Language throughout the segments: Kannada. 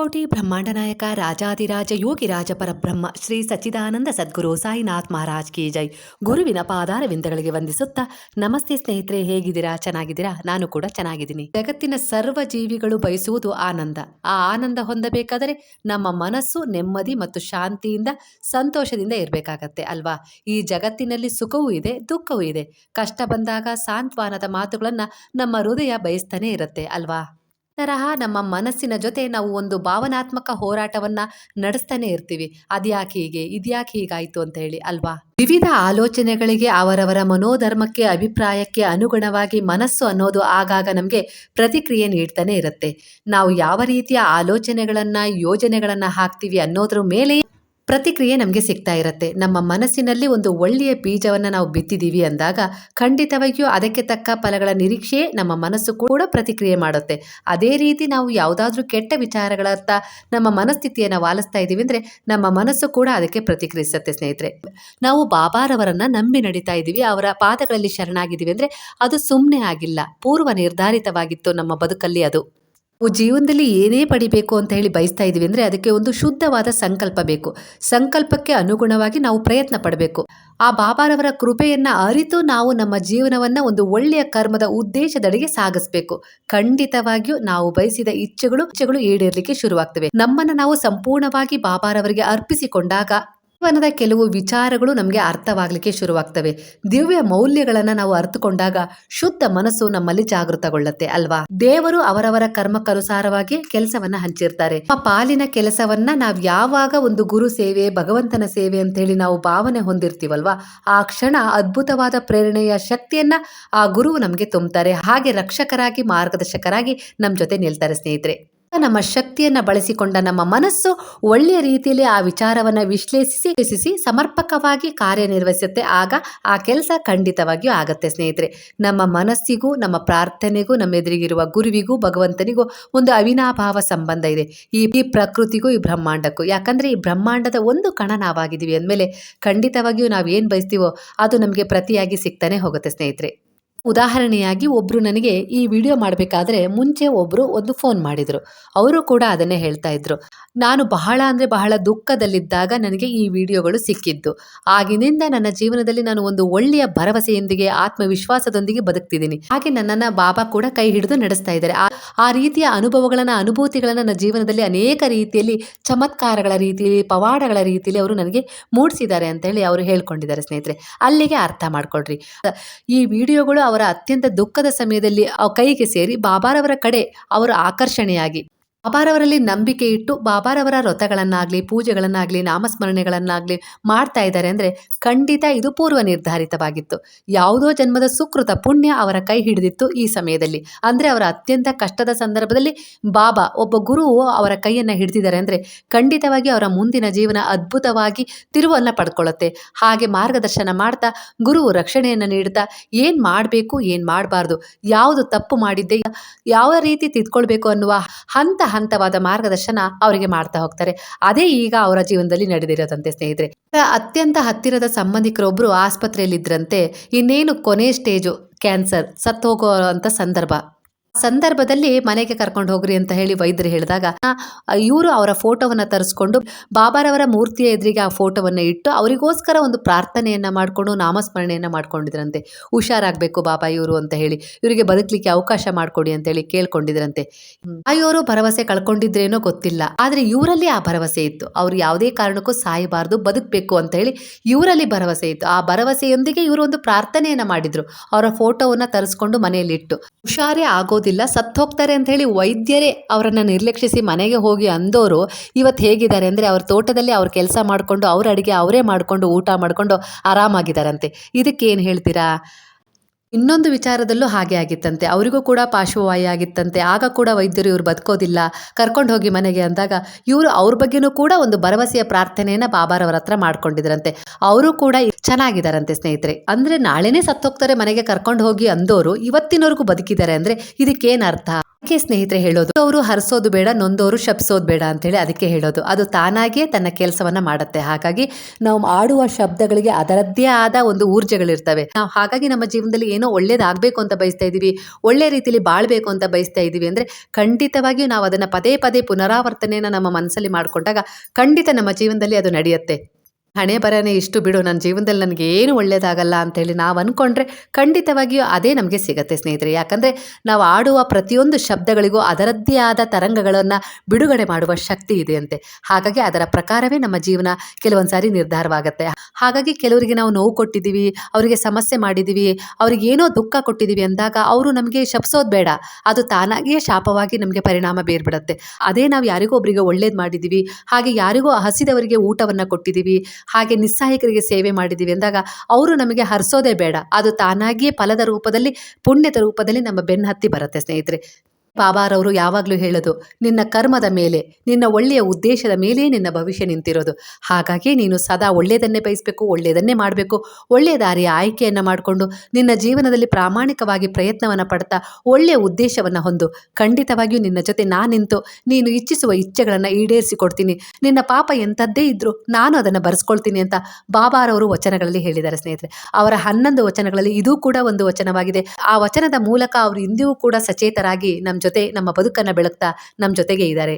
ಕೋಟಿ ಬ್ರಹ್ಮಾಂಡ ನಾಯಕ ರಾಜಾದಿರಾಜ ಯೋಗಿರಾಜ ಪರಬ್ರಹ್ಮ, ಶ್ರೀ ಸಚ್ಚಿದಾನಂದ ಸದ್ಗುರು ಸಾಯಿನಾಥ್ ಮಹಾರಾಜ್ ಕಿ ಜೈ. ಗುರುವಿನ ಪಾದಾರವಿಂದಗಳಿಗೆ ವಂದಿಸುತ್ತಾ, ನಮಸ್ತೆ ಸ್ನೇಹಿತರೆ, ಹೇಗಿದ್ದೀರಾ? ಚೆನ್ನಾಗಿದ್ದೀರಾ? ನಾನು ಕೂಡ ಚೆನ್ನಾಗಿದ್ದೀನಿ. ಜಗತ್ತಿನ ಸರ್ವ ಜೀವಿಗಳು ಬಯಸುವುದು ಆನಂದ. ಆ ಆನಂದ ಹೊಂದಬೇಕಾದರೆ ನಮ್ಮ ಮನಸ್ಸು ನೆಮ್ಮದಿ ಮತ್ತು ಶಾಂತಿಯಿಂದ ಸಂತೋಷದಿಂದ ಇರಬೇಕಾಗತ್ತೆ ಅಲ್ವಾ? ಈ ಜಗತ್ತಿನಲ್ಲಿ ಸುಖವೂ ಇದೆ, ದುಃಖವೂ ಇದೆ. ಕಷ್ಟ ಬಂದಾಗ ಸಾಂತ್ವನದ ಮಾತುಗಳನ್ನು ನಮ್ಮ ಹೃದಯ ಬಯಸ್ತಾನೆ ಇರುತ್ತೆ ಅಲ್ವಾ? ತರಹ ನಮ್ಮ ಮನಸ್ಸಿನ ಜೊತೆ ನಾವು ಒಂದು ಭಾವನಾತ್ಮಕ ಹೋರಾಟವನ್ನು ನಡೆಸ್ತಾನೆ ಇರ್ತೀವಿ. ಅದ್ಯಾಕೆ ಹೀಗೆ? ಇದ್ಯಾಕೆ ಹೀಗಾಯಿತು ಅಂತ ಹೇಳಿ, ಅಲ್ವಾ? ವಿವಿಧ ಆಲೋಚನೆಗಳಿಗೆ ಅವರವರ ಮನೋಧರ್ಮಕ್ಕೆ, ಅಭಿಪ್ರಾಯಕ್ಕೆ ಅನುಗುಣವಾಗಿ ಮನಸ್ಸು ಅನ್ನೋದು ಆಗಾಗ ನಮಗೆ ಪ್ರತಿಕ್ರಿಯೆ ನೀಡ್ತಾನೆ ಇರುತ್ತೆ. ನಾವು ಯಾವ ರೀತಿಯ ಆಲೋಚನೆಗಳನ್ನು, ಯೋಜನೆಗಳನ್ನು ಹಾಕ್ತೀವಿ ಅನ್ನೋದ್ರ ಮೇಲೆ ಪ್ರತಿಕ್ರಿಯೆ ನಮಗೆ ಸಿಗ್ತಾ ಇರುತ್ತೆ. ನಮ್ಮ ಮನಸ್ಸಿನಲ್ಲಿ ಒಂದು ಒಳ್ಳೆಯ ಬೀಜವನ್ನು ನಾವು ಬಿತ್ತಿದ್ದೀವಿ ಅಂದಾಗ ಖಂಡಿತವಾಗಿಯೂ ಅದಕ್ಕೆ ತಕ್ಕ ಫಲಗಳ ನಿರೀಕ್ಷೆಯೇ ನಮ್ಮ ಮನಸ್ಸು ಕೂಡ ಪ್ರತಿಕ್ರಿಯೆ ಮಾಡುತ್ತೆ. ಅದೇ ರೀತಿ ನಾವು ಯಾವುದಾದ್ರೂ ಕೆಟ್ಟ ವಿಚಾರಗಳತ್ತ ನಮ್ಮ ಮನಸ್ಥಿತಿಯನ್ನು ವಾಲಿಸ್ತಾ ಇದ್ದೀವಿ ಅಂದರೆ ನಮ್ಮ ಮನಸ್ಸು ಕೂಡ ಅದಕ್ಕೆ ಪ್ರತಿಕ್ರಿಯಿಸುತ್ತೆ ಸ್ನೇಹಿತರೆ. ನಾವು ಬಾಬಾರವರನ್ನು ನಂಬಿ ನಡೀತಾ ಇದ್ದೀವಿ. ಅವರ ಪಾದಗಳಲ್ಲಿ ಶರಣಾಗಿದ್ದೀವಿ ಅಂದರೆ ಅದು ಸುಮ್ಮನೆ ಆಗಿಲ್ಲ. ಪೂರ್ವ ನಿರ್ಧಾರಿತವಾಗಿತ್ತು ನಮ್ಮ ಬದುಕಲ್ಲಿ ಅದು. ನಾವು ಜೀವನದಲ್ಲಿ ಏನೇ ಪಡಿಬೇಕು ಅಂತ ಹೇಳಿ ಬಯಸ್ತಾ ಇದ್ದೀವಿ ಅಂದರೆ ಅದಕ್ಕೆ ಒಂದು ಶುದ್ಧವಾದ ಸಂಕಲ್ಪ ಬೇಕು. ಸಂಕಲ್ಪಕ್ಕೆ ಅನುಗುಣವಾಗಿ ನಾವು ಪ್ರಯತ್ನ ಪಡಬೇಕು. ಆ ಬಾಬಾರವರ ಕೃಪೆಯನ್ನ ಅರಿತು ನಾವು ನಮ್ಮ ಜೀವನವನ್ನ ಒಂದು ಒಳ್ಳೆಯ ಕರ್ಮದ ಉದ್ದೇಶದಡೆಗೆ ಸಾಗಿಸಬೇಕು. ಖಂಡಿತವಾಗಿಯೂ ನಾವು ಬಯಸಿದ ಇಚ್ಛೆಗಳು ಇಚ್ಛೆಗಳು ಈಡೇರಲಿಕ್ಕೆ ಶುರುವಾಗ್ತವೆ. ನಮ್ಮನ್ನ ನಾವು ಸಂಪೂರ್ಣವಾಗಿ ಬಾಬಾರವರಿಗೆ ಅರ್ಪಿಸಿಕೊಂಡಾಗ ಜೀವನದ ಕೆಲವು ವಿಚಾರಗಳು ನಮಗೆ ಅರ್ಥವಾಗಲಿಕ್ಕೆ ಶುರುವಾಗ್ತವೆ. ದಿವ್ಯ ಮೌಲ್ಯಗಳನ್ನು ನಾವು ಅರ್ಥಕೊಂಡಾಗ ಶುದ್ಧ ಮನಸ್ಸು ನಮ್ಮಲ್ಲಿ ಜಾಗೃತಗೊಳ್ಳುತ್ತೆ ಅಲ್ವಾ? ದೇವರು ಅವರವರ ಕರ್ಮಕ್ಕನುಸಾರವಾಗಿ ಕೆಲಸವನ್ನ ಹಂಚಿರ್ತಾರೆ. ಆ ಪಾಲಿನ ಕೆಲಸವನ್ನ ನಾವು ಯಾವಾಗ ಒಂದು ಗುರು ಸೇವೆ, ಭಗವಂತನ ಸೇವೆ ಅಂತ ಹೇಳಿ ನಾವು ಭಾವನೆ ಹೊಂದಿರ್ತೀವಲ್ವಾ? ಆ ಕ್ಷಣ ಅದ್ಭುತವಾದ ಪ್ರೇರಣೆಯ ಶಕ್ತಿಯನ್ನ ಆ ಗುರು ನಮಗೆ ತುಂಬುತ್ತಾರೆ. ಹಾಗೆ ರಕ್ಷಕರಾಗಿ, ಮಾರ್ಗದರ್ಶಕರಾಗಿ ನಮ್ಮ ಜೊತೆ ನಿಲ್ತಾರೆ ಸ್ನೇಹಿತರೆ. ನಮ್ಮ ಶಕ್ತಿಯನ್ನ ಬಳಸಿಕೊಂಡ ನಮ್ಮ ಮನಸ್ಸು ಒಳ್ಳೆಯ ರೀತಿಯಲ್ಲಿ ಆ ವಿಚಾರವನ್ನ ವಿಶ್ಲೇಷಿಸಿ ಸಮರ್ಪಕವಾಗಿ ಕಾರ್ಯನಿರ್ವಹಿಸುತ್ತೆ. ಆಗ ಆ ಕೆಲಸ ಖಂಡಿತವಾಗಿಯೂ ಆಗತ್ತೆ ಸ್ನೇಹಿತರೆ. ನಮ್ಮ ಮನಸ್ಸಿಗೂ, ನಮ್ಮ ಪ್ರಾರ್ಥನೆಗೂ, ನಮ್ಮ ಎದುರಿಗಿರುವ ಗುರುವಿಗೂ, ಭಗವಂತನಿಗೂ ಒಂದು ಅವಿನಾಭಾವ ಸಂಬಂಧ ಇದೆ. ಈ ಈ ಪ್ರಕೃತಿಗೂ, ಈ ಬ್ರಹ್ಮಾಂಡಕ್ಕೂ. ಯಾಕಂದ್ರೆ ಈ ಬ್ರಹ್ಮಾಂಡದ ಒಂದು ಕಣ ನಾವಾಗಿದ್ದೀವಿ ಅಂದಮೇಲೆ ಖಂಡಿತವಾಗಿಯೂ ನಾವು ಏನು ಬಯಸ್ತೀವೋ ಅದು ನಮಗೆ ಪ್ರತಿಯಾಗಿ ಸಿಗ್ತಾನೆ ಹೋಗುತ್ತೆ ಸ್ನೇಹಿತರೆ. ಉದಾಹರಣೆಯಾಗಿ ಒಬ್ಬರು ನನಗೆ ಈ ವಿಡಿಯೋ ಮಾಡಬೇಕಾದ್ರೆ ಮುಂಚೆ ಒಬ್ಬರು ಒಂದು ಫೋನ್ ಮಾಡಿದರು. ಅವರು ಕೂಡ ಅದನ್ನೇ ಹೇಳ್ತಾ ಇದ್ರು. ನಾನು ಬಹಳ ಅಂದರೆ ಬಹಳ ದುಃಖದಲ್ಲಿದ್ದಾಗ ನನಗೆ ಈ ವಿಡಿಯೋಗಳು ಸಿಕ್ಕಿದ್ದು. ಆಗಿನಿಂದ ನನ್ನ ಜೀವನದಲ್ಲಿ ನಾನು ಒಂದು ಒಳ್ಳೆಯ ಭರವಸೆಯೊಂದಿಗೆ, ಆತ್ಮವಿಶ್ವಾಸದೊಂದಿಗೆ ಬದುಕ್ತಿದ್ದೀನಿ. ಹಾಗೆ ನನ್ನನ್ನು ಬಾಬಾ ಕೂಡ ಕೈ ಹಿಡಿದು ನಡೆಸ್ತಾ ಇದ್ದಾರೆ. ಆ ರೀತಿಯ ಅನುಭವಗಳನ್ನು, ಅನುಭೂತಿಗಳನ್ನು ನನ್ನ ಜೀವನದಲ್ಲಿ ಅನೇಕ ರೀತಿಯಲ್ಲಿ, ಚಮತ್ಕಾರಗಳ ರೀತಿಯಲ್ಲಿ, ಪವಾಡಗಳ ರೀತಿಯಲ್ಲಿ ಅವರು ನನಗೆ ಮೂಡಿಸಿದ್ದಾರೆ ಅಂತ ಹೇಳಿ ಅವರು ಹೇಳ್ಕೊಂಡಿದ್ದಾರೆ ಸ್ನೇಹಿತರೆ. ಅಲ್ಲಿಗೆ ಅರ್ಥ ಮಾಡ್ಕೊಳ್ರಿ. ಈ ವಿಡಿಯೋಗಳು ಅವರ ಅತ್ಯಂತ ದುಃಖದ ಸಮಯದಲ್ಲಿ ಕೈಗೆ ಸೇರಿ ಬಾಬಾರವರ ಕಡೆ ಅವರು ಆಕರ್ಷಣೆಯಾಗಿ ಬಾಬಾರವರಲ್ಲಿ ನಂಬಿಕೆ ಇಟ್ಟು ಬಾಬಾರವರ ವ್ರತಗಳನ್ನಾಗಲಿ, ಪೂಜೆಗಳನ್ನಾಗಲಿ, ನಾಮಸ್ಮರಣೆಗಳನ್ನಾಗಲಿ ಮಾಡ್ತಾ ಇದ್ದಾರೆ ಅಂದರೆ ಖಂಡಿತ ಇದು ಪೂರ್ವ ನಿರ್ಧಾರಿತವಾಗಿತ್ತು ಯಾವುದೋ ಜನ್ಮದ ಸುಕೃತ ಪುಣ್ಯ ಅವರ ಕೈ ಹಿಡಿದಿತ್ತು ಈ ಸಮಯದಲ್ಲಿ. ಅಂದರೆ ಅವರ ಅತ್ಯಂತ ಕಷ್ಟದ ಸಂದರ್ಭದಲ್ಲಿ ಬಾಬಾ ಒಬ್ಬ ಗುರುವು ಅವರ ಕೈಯನ್ನು ಹಿಡಿದಿದ್ದಾರೆ ಅಂದರೆ ಖಂಡಿತವಾಗಿ ಅವರ ಮುಂದಿನ ಜೀವನ ಅದ್ಭುತವಾಗಿ ತಿರುವನ್ನು ಪಡ್ಕೊಳ್ಳುತ್ತೆ. ಹಾಗೆ ಮಾರ್ಗದರ್ಶನ ಮಾಡ್ತಾ, ಗುರುವು ರಕ್ಷಣೆಯನ್ನು ನೀಡ್ತಾ, ಏನು ಮಾಡಬೇಕು, ಏನು ಮಾಡಬಾರ್ದು, ಯಾವುದು ತಪ್ಪು ಮಾಡಿದ್ದೆ, ಯಾವ ರೀತಿ ತಿದ್ಕೊಳ್ಬೇಕು ಅನ್ನುವ ಹಂತ ಹಂತವಾದ ಮಾರ್ಗದರ್ಶನ ಅವರಿಗೆ ಮಾಡ್ತಾ ಹೋಗ್ತಾರೆ. ಅದೇ ಈಗ ಅವರ ಜೀವನದಲ್ಲಿ ನಡೆದಿರೋದಂತೆ ಸ್ನೇಹಿತರೆ. ಅತ್ಯಂತ ಹತ್ತಿರದ ಸಂಬಂಧಿಕರೊಬ್ಬರು ಆಸ್ಪತ್ರೆಯಲ್ಲಿದ್ದರಂತೆ ಇನ್ನೇನು ಕೊನೆ ಸ್ಟೇಜು ಕ್ಯಾನ್ಸರ್ ಸತ್ತು ಅಂತ ಸಂದರ್ಭ. ಸಂದರ್ಭದಲ್ಲಿ ಮನೆಗೆ ಕರ್ಕೊಂಡು ಹೋಗ್ರಿ ಅಂತ ಹೇಳಿ ವೈದ್ಯರು ಹೇಳಿದಾಗ ಇವರು ಅವರ ಫೋಟೋವನ್ನು ತರಿಸ್ಕೊಂಡು ಬಾಬಾರವರ ಮೂರ್ತಿಯ ಎದುರಿಗೆ ಆ ಫೋಟೋವನ್ನು ಇಟ್ಟು ಅವರಿಗೋಸ್ಕರ ಒಂದು ಪ್ರಾರ್ಥನೆಯನ್ನ ಮಾಡಿಕೊಂಡು ನಾಮಸ್ಮರಣೆಯನ್ನ ಮಾಡ್ಕೊಂಡಿದ್ರಂತೆ. ಹುಷಾರಾಗಬೇಕು ಬಾಬಾ ಇವರು ಅಂತ ಹೇಳಿ, ಇವರಿಗೆ ಬದುಕಲಿಕ್ಕೆ ಅವಕಾಶ ಮಾಡಿಕೊಡಿ ಅಂತ ಹೇಳಿ ಕೇಳ್ಕೊಂಡಿದ್ರಂತೆ. ಅಯ್ಯೋರು ಭರವಸೆ ಕಳ್ಕೊಂಡಿದ್ರೇನೋ ಗೊತ್ತಿಲ್ಲ, ಆದರೆ ಇವರಲ್ಲಿ ಆ ಭರವಸೆ ಇತ್ತು. ಅವ್ರು ಯಾವುದೇ ಕಾರಣಕ್ಕೂ ಸಾಯಬಾರ್ದು, ಬದುಕಬೇಕು ಅಂತ ಹೇಳಿ ಇವರಲ್ಲಿ ಭರವಸೆ ಇತ್ತು. ಆ ಭರವಸೆಯೊಂದಿಗೆ ಇವರು ಒಂದು ಪ್ರಾರ್ಥನೆಯನ್ನ ಮಾಡಿದ್ರು. ಅವರ ಫೋಟೋವನ್ನು ತರಿಸ್ಕೊಂಡು ಮನೆಯಲ್ಲಿಟ್ಟು. ಹುಷಾರೇ ಆಗೋದಿಲ್ಲ. ಸತ್ತು ಹೋಗ್ತಾರೆ ಅಂತ ಹೇಳಿ ವೈದ್ಯರೇ ಅವರನ್ನು ನಿರ್ಲಕ್ಷಿಸಿ ಮನೆಗೆ ಹೋಗಿ ಅಂದೋರು ಇವತ್ತು ಹೇಗಿದ್ದಾರೆ ಅಂದರೆ ಅವ್ರ ತೋಟದಲ್ಲಿ ಅವ್ರ ಕೆಲಸ ಮಾಡಿಕೊಂಡು ಅವ್ರ ಅಡುಗೆ ಅವರೇ ಮಾಡಿಕೊಂಡು ಊಟ ಮಾಡಿಕೊಂಡು ಆರಾಮಾಗಿದ್ದಾರಂತೆ. ಇದಕ್ಕೆ ಏನು ಹೇಳ್ತೀರಾ? ಇನ್ನೊಂದು ವಿಚಾರದಲ್ಲೂ ಹಾಗೆ ಆಗಿತ್ತಂತೆ. ಅವರಿಗೂ ಕೂಡ ಪಾರ್ಶ್ವವಾಯು ಆಗಿತ್ತಂತೆ. ಆಗ ಕೂಡ ವೈದ್ಯರು ಇವ್ರು ಬದುಕೋದಿಲ್ಲ. ಕರ್ಕೊಂಡು ಹೋಗಿ ಮನೆಗೆ ಅಂದಾಗ ಇವರು ಅವ್ರ ಬಗ್ಗೆನೂ ಕೂಡ ಒಂದು ಭರವಸೆಯ ಪ್ರಾರ್ಥನೆಯನ್ನ ಬಾಬಾರವರ ಹತ್ರ ಮಾಡ್ಕೊಂಡಿದ್ರಂತೆ. ಅವರು ಕೂಡ ಚೆನ್ನಾಗಿದ್ದಾರಂತೆ ಸ್ನೇಹಿತರೆ. ಅಂದ್ರೆ ನಾಳೆನೇ ಸತ್ತೋಗ್ತಾರೆ ಮನೆಗೆ ಕರ್ಕೊಂಡು ಹೋಗಿ ಅಂದೋರು. ಇವತ್ತಿನವರೆಗೂ ಬದುಕಿದ್ದಾರೆ ಅಂದ್ರೆ ಇದಕ್ಕೇನು ಅರ್ಥ ಅದಕ್ಕೆ ಸ್ನೇಹಿತರೆ ಹೇಳೋದು? ಅವರು ಹರಿಸೋದು ಬೇಡ ನೊಂದವರು ಶಪಿಸೋದು ಬೇಡ ಅಂತೇಳಿ ಅದಕ್ಕೆ ಹೇಳೋದು. ಅದು ತಾನಾಗಿಯೇ ತನ್ನ ಕೆಲಸವನ್ನ ಮಾಡುತ್ತೆ. ಹಾಗಾಗಿ ನಾವು ಆಡುವ ಶಬ್ದಗಳಿಗೆ ಅದರದ್ದೇ ಆದ ಒಂದು ಊರ್ಜೆಗಳಿರ್ತವೆ. ನಾವು ಹಾಗಾಗಿ ನಮ್ಮ ಜೀವನದಲ್ಲಿ ಏನೋ ಒಳ್ಳೇದಾಗಬೇಕು ಅಂತ ಬಯಸ್ತಾ ಇದ್ದೀವಿ ಒಳ್ಳೆ ರೀತಿಯಲ್ಲಿ ಬಾಳ್ಬೇಕು ಅಂತ ಬಯಸ್ತಾ ಇದ್ದೀವಿ ಅಂದರೆ ಖಂಡಿತವಾಗಿಯೂ ನಾವು ಅದನ್ನ ಪದೇ ಪದೇ ಪುನರಾವರ್ತನೆಯನ್ನು ನಮ್ಮ ಮನಸ್ಸಲ್ಲಿ ಮಾಡಿಕೊಂಡಾಗ ಖಂಡಿತ ನಮ್ಮ ಜೀವನದಲ್ಲಿ ಅದು ನಡೆಯುತ್ತೆ. ಹಣೆ ಬರನೇ ಇಷ್ಟು ಬಿಡು ನನ್ನ ಜೀವನದಲ್ಲಿ ನನಗೆ ಏನು ಒಳ್ಳೆಯದಾಗಲ್ಲ ಅಂತೇಳಿ ನಾವು ಅಂದ್ಕೊಂಡ್ರೆ ಖಂಡಿತವಾಗಿಯೂ ಅದೇ ನಮಗೆ ಸಿಗತ್ತೆ ಸ್ನೇಹಿತರೆ. ಯಾಕಂದರೆ ನಾವು ಆಡುವ ಪ್ರತಿಯೊಂದು ಶಬ್ದಗಳಿಗೂ ಅದರದ್ದೇ ಆದ ತರಂಗಗಳನ್ನು ಬಿಡುಗಡೆ ಮಾಡುವ ಶಕ್ತಿ ಇದೆ ಅಂತೆ ಹಾಗಾಗಿ ಅದರ ಪ್ರಕಾರವೇ ನಮ್ಮ ಜೀವನ ಕೆಲವೊಂದು ಸಾರಿ ನಿರ್ಧಾರವಾಗುತ್ತೆ. ಹಾಗಾಗಿ ಕೆಲವರಿಗೆ ನಾವು ನೋವು ಕೊಟ್ಟಿದ್ದೀವಿ, ಅವರಿಗೆ ಸಮಸ್ಯೆ ಮಾಡಿದ್ದೀವಿ, ಅವ್ರಿಗೆ ಏನೋ ದುಃಖ ಕೊಟ್ಟಿದ್ದೀವಿ ಅಂದಾಗ ಅವರು ನಮಗೆ ಶಪಿಸೋದು ಬೇಡ. ಅದು ತಾನಾಗಿಯೇ ಶಾಪವಾಗಿ ನಮಗೆ ಪರಿಣಾಮ ಬೇರ್ಬಿಡುತ್ತೆ. ಅದೇ ನಾವು ಯಾರಿಗೋ ಒಬ್ಬರಿಗೆ ಒಳ್ಳೇದು ಮಾಡಿದ್ದೀವಿ, ಹಾಗೆ ಯಾರಿಗೋ ಹಸಿದವರಿಗೆ ಊಟವನ್ನು ಕೊಟ್ಟಿದ್ದೀವಿ ಹಾಗೆ ನಿಸ್ಸಹಾಯಕರಿಗೆ ಸೇವೆ ಮಾಡಿದ್ದೀವಿ. ಅಂದಾಗ ಅವರು ನಮಗೆ ಹರಿಸೋದೇ ಬೇಡ. ಅದು ತಾನಾಗಿಯೇ ಫಲದ ರೂಪದಲ್ಲಿ, ಪುಣ್ಯದ ರೂಪದಲ್ಲಿ ನಮ್ಮ ಬೆನ್ನು ಹತ್ತಿ ಬರುತ್ತೆ ಸ್ನೇಹಿತರೆ. ಬಾಬಾರವರು ಯಾವಾಗಲೂ ಹೇಳೋದು, ನಿನ್ನ ಕರ್ಮದ ಮೇಲೆ, ನಿನ್ನ ಒಳ್ಳೆಯ ಉದ್ದೇಶದ ಮೇಲೆ ನಿನ್ನ ಭವಿಷ್ಯ ನಿಂತಿರೋದು. ಹಾಗಾಗಿ ನೀನು ಸದಾ ಒಳ್ಳೆಯದನ್ನೇ ಬಯಸಬೇಕು, ಒಳ್ಳೆಯದನ್ನೇ ಮಾಡಬೇಕು. ಒಳ್ಳೆಯ ದಾರಿಯ ಆಯ್ಕೆಯನ್ನು ಮಾಡಿಕೊಂಡು, ನಿನ್ನ ಜೀವನದಲ್ಲಿ ಪ್ರಾಮಾಣಿಕವಾಗಿ ಪ್ರಯತ್ನವನ್ನು ಪಡ್ತಾ, ಒಳ್ಳೆಯ ಉದ್ದೇಶವನ್ನು ಹೊಂದು, ಖಂಡಿತವಾಗಿಯೂ ನಿನ್ನ ಜೊತೆ ನಾನು ನಿಂತು, ನೀನು ಇಚ್ಛಿಸುವ ಇಚ್ಛೆಗಳನ್ನು ಈಡೇರಿಸಿಕೊಡ್ತೀನಿ. ನಿನ್ನ ಪಾಪ ಎಂಥದ್ದೇ ಇದ್ದರೂ ನಾನು ಅದನ್ನು ಬರೆಸ್ಕೊಳ್ತೀನಿ ಅಂತ ಬಾಬಾರವರು ವಚನಗಳಲ್ಲಿ ಹೇಳಿದ್ದಾರೆ ಸ್ನೇಹಿತರೆ. ಅವರ ಹನ್ನೊಂದು ವಚನಗಳಲ್ಲಿ ಇದೂ ಕೂಡ ಒಂದು ವಚನವಾಗಿದೆ. ಆ ವಚನದ ಮೂಲಕ ಅವರು ಇಂದಿಗೂ ಕೂಡ ಸಚೇತರಾಗಿ ನಮ್ಮ ಜೊತೆ ನಮ್ಮ ಬದುಕನ್ನು ಬೆಳಗ್ತಾ ನಮ್ಮ ಜೊತೆಗೆ ಇದ್ದಾರೆ.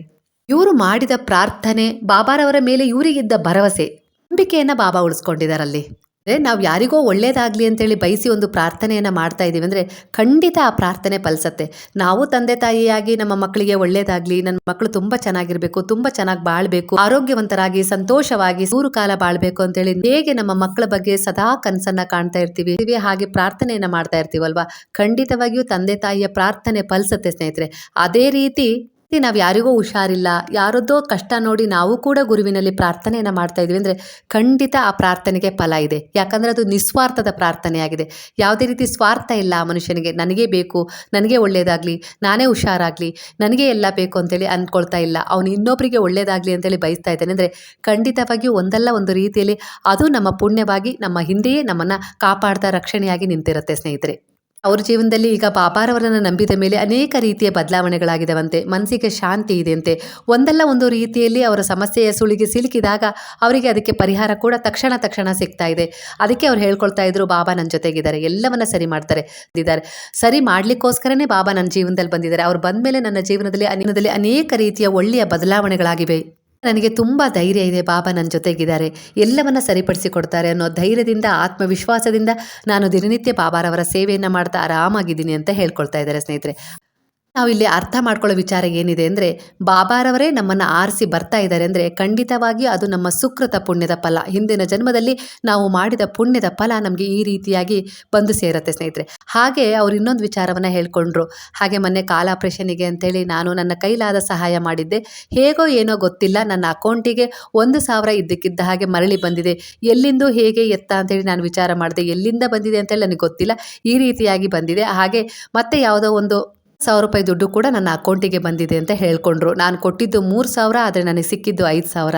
ಇವರು ಮಾಡಿದ ಪ್ರಾರ್ಥನೆ ಬಾಬಾರವರ ಮೇಲೆ ಇವರಿಗಿದ್ದ ಭರವಸೆ, ನಂಬಿಕೆಯನ್ನು ಬಾಬಾ ಉಳಿಸ್ಕೊಂಡಿದ್ದಾರಲ್ಲಿ ಅಂದರೆ ನಾವು ಯಾರಿಗೋ ಒಳ್ಳೇದಾಗಲಿ ಅಂತೇಳಿ ಬಯಸಿ ಒಂದು ಪ್ರಾರ್ಥನೆಯನ್ನು ಮಾಡ್ತಾ ಇದ್ದೀವಿ ಅಂದರೆ ಖಂಡಿತ ಆ ಪ್ರಾರ್ಥನೆ ಫಲಿಸತ್ತೆ. ನಾವು ತಂದೆ ತಾಯಿಯಾಗಿ ನಮ್ಮ ಮಕ್ಕಳಿಗೆ ಒಳ್ಳೇದಾಗಲಿ ನನ್ನ ಮಕ್ಕಳು ತುಂಬ ಚೆನ್ನಾಗಿರಬೇಕು, ತುಂಬ ಚೆನ್ನಾಗಿ ಬಾಳಬೇಕು, ಆರೋಗ್ಯವಂತರಾಗಿ, ಸಂತೋಷವಾಗಿ ಸೂರು ಕಾಲ ಬಾಳಬೇಕು ಅಂತೇಳಿ ಹೇಗೆ ನಮ್ಮ ಮಕ್ಕಳ ಬಗ್ಗೆ ಸದಾ ಕನಸನ್ನ ಕಾಣ್ತಾ ಇರ್ತೀವಿ. ಹಾಗೆ ಪ್ರಾರ್ಥನೆಯನ್ನು ಮಾಡ್ತಾ ಇರ್ತೀವಲ್ವಾ? ಖಂಡಿತವಾಗಿಯೂ ತಂದೆ ತಾಯಿಯ ಪ್ರಾರ್ಥನೆ ಫಲಿಸತ್ತೆ ಸ್ನೇಹಿತರೆ. ಅದೇ ರೀತಿ ನಾವು ಯಾರಿಗೂ ಹುಷಾರಿಲ್ಲ, ಯಾರದ್ದೋ ಕಷ್ಟ ನೋಡಿ ನಾವು ಕೂಡ ಗುರುವಿನಲ್ಲಿ ಪ್ರಾರ್ಥನೆಯನ್ನು ಮಾಡ್ತಾ ಇದ್ವಿ ಅಂದರೆ ಖಂಡಿತ ಆ ಪ್ರಾರ್ಥನೆಗೆ ಫಲ ಇದೆ. ಯಾಕಂದರೆ ಅದು ನಿಸ್ವಾರ್ಥದ ಪ್ರಾರ್ಥನೆಯಾಗಿದೆ. ಯಾವುದೇ ರೀತಿ ಸ್ವಾರ್ಥ ಇಲ್ಲ ಆ ಮನುಷ್ಯನಿಗೆ. ನನಗೆ ಬೇಕು, ನನಗೆ ಒಳ್ಳೆಯದಾಗಲಿ ನಾನೇ ಹುಷಾರಾಗಲಿ, ನನಗೆ ಎಲ್ಲ ಬೇಕು ಅಂತೇಳಿ ಅಂದ್ಕೊಳ್ತಾ ಇಲ್ಲ. ಅವನು ಇನ್ನೊಬ್ಬರಿಗೆ ಒಳ್ಳೆಯದಾಗಲಿ ಅಂತೇಳಿ ಬಯಸ್ತಾ ಇದ್ದಾನೆ ಅಂದರೆ ಖಂಡಿತವಾಗಿಯೂ ಒಂದಲ್ಲ ಒಂದು ರೀತಿಯಲ್ಲಿ ಅದು ನಮ್ಮ ಪುಣ್ಯವಾಗಿ ನಮ್ಮ ಹಿಂದೆಯೇ ನಮ್ಮನ್ನು ಕಾಪಾಡ್ತಾ ರಕ್ಷಣೆಯಾಗಿ ನಿಂತಿರುತ್ತೆ ಸ್ನೇಹಿತರೆ. ಅವ್ರ ಜೀವನದಲ್ಲಿ ಈಗ ಪಾಪಾರವರನ್ನು ನಂಬಿದ ಮೇಲೆ ಅನೇಕ ರೀತಿಯ ಬದಲಾವಣೆಗಳಾಗಿದವಂತೆ. ಮನಸ್ಸಿಗೆ ಶಾಂತಿ ಇದೆಯಂತೆ ಒಂದಲ್ಲ ಒಂದು ರೀತಿಯಲ್ಲಿ ಅವರ ಸಮಸ್ಯೆಯ ಸುಳಿಗೆ ಸಿಲುಕಿದಾಗ ಅವರಿಗೆ ಅದಕ್ಕೆ ಪರಿಹಾರ ಕೂಡ ತಕ್ಷಣ ತಕ್ಷಣ ಸಿಗ್ತಾ ಇದೆ. ಅದಕ್ಕೆ ಅವ್ರು ಹೇಳ್ಕೊಳ್ತಾ ಇದ್ರು, ಬಾಬಾ ನನ್ನ ಜೊತೆಗಿದ್ದಾರೆ. ಎಲ್ಲವನ್ನ ಸರಿ ಮಾಡ್ತಾರೆ. ಇದ್ದಾರೆ ಸರಿ ಮಾಡ್ಲಿಕ್ಕೋಸ್ಕರನೇ ಬಾಬಾ ನನ್ನ ಜೀವನದಲ್ಲಿ ಬಂದಿದ್ದಾರೆ. ಅವ್ರು ಬಂದ ಮೇಲೆ ನನ್ನ ಜೀವನದಲ್ಲಿ ಅನೇಕ ರೀತಿಯ ಒಳ್ಳೆಯ ಬದಲಾವಣೆಗಳಾಗಿವೆ. ನನಗೆ ತುಂಬ ಧೈರ್ಯ ಇದೆ ಬಾಬಾ ನನ್ನ ಜೊತೆಗಿದ್ದಾರೆ. ಎಲ್ಲವನ್ನ ಸರಿಪಡಿಸಿಕೊಡ್ತಾರೆ ಅನ್ನೋ ಧೈರ್ಯದಿಂದ, ಆತ್ಮವಿಶ್ವಾಸದಿಂದ ನಾನು ದಿನನಿತ್ಯ ಬಾಬಾರವರ ಸೇವೆಯನ್ನು ಮಾಡ್ತಾ ಆರಾಮಾಗಿದ್ದೀನಿ ಅಂತ ಹೇಳ್ಕೊಳ್ತಾ ಇದ್ದಾರೆ ಸ್ನೇಹಿತರೆ. ನಾವು ಇಲ್ಲಿ ಅರ್ಥ ಮಾಡ್ಕೊಳ್ಳೋ ವಿಚಾರ ಏನಿದೆ ಅಂದರೆ, ಬಾಬಾರವರೇ ನಮ್ಮನ್ನು ಆರಿಸಿ ಬರ್ತಾ ಇದ್ದಾರೆ ಅಂದರೆ ಖಂಡಿತವಾಗಿಯೂ ಅದು ನಮ್ಮ ಸುಕೃತ ಪುಣ್ಯದ ಫಲ. ಹಿಂದಿನ ಜನ್ಮದಲ್ಲಿ ನಾವು ಮಾಡಿದ ಪುಣ್ಯದ ಫಲ ನಮಗೆ ಈ ರೀತಿಯಾಗಿ ಬಂದು ಸೇರುತ್ತೆ ಸ್ನೇಹಿತರೆ. ಹಾಗೆ ಅವ್ರು ಇನ್ನೊಂದು ವಿಚಾರವನ್ನು ಹೇಳ್ಕೊಂಡ್ರು. ಹಾಗೆ ಮೊನ್ನೆ ಕಾಲ ಆಪ್ರೇಷನಿಗೆ ಅಂತೇಳಿ ನಾನು ನನ್ನ ಕೈಲಾದ ಸಹಾಯ ಮಾಡಿದ್ದೆ. ಹೇಗೋ ಏನೋ ಗೊತ್ತಿಲ್ಲ, ನನ್ನ ಅಕೌಂಟಿಗೆ ಒಂದು ಸಾವಿರ ಇದ್ದಕ್ಕಿದ್ದ ಹಾಗೆ ಮರಳಿ ಬಂದಿದೆ. ಎಲ್ಲಿಂದು ಹೇಗೆ ಎತ್ತ ಅಂತೇಳಿ ನಾನು ವಿಚಾರ ಮಾಡಿದೆ. ಎಲ್ಲಿಂದ ಬಂದಿದೆ ಅಂತೇಳಿ ನನಗೆ ಗೊತ್ತಿಲ್ಲ. ಈ ರೀತಿಯಾಗಿ ಬಂದಿದೆ. ಹಾಗೆ ಮತ್ತೆ ಯಾವುದೋ ಒಂದು ಸಾವಿರ ರೂಪಾಯಿ ದುಡ್ಡು ಕೂಡ ನನ್ನ ಅಕೌಂಟಿಗೆ ಬಂದಿದೆ ಅಂತ ಹೇಳ್ಕೊಂಡ್ರು. ನಾನು ಕೊಟ್ಟಿದ್ದು ಮೂರು ಸಾವಿರ, ಆದರೆ ನನಗೆ ಸಿಕ್ಕಿದ್ದು ಐದು ಸಾವಿರ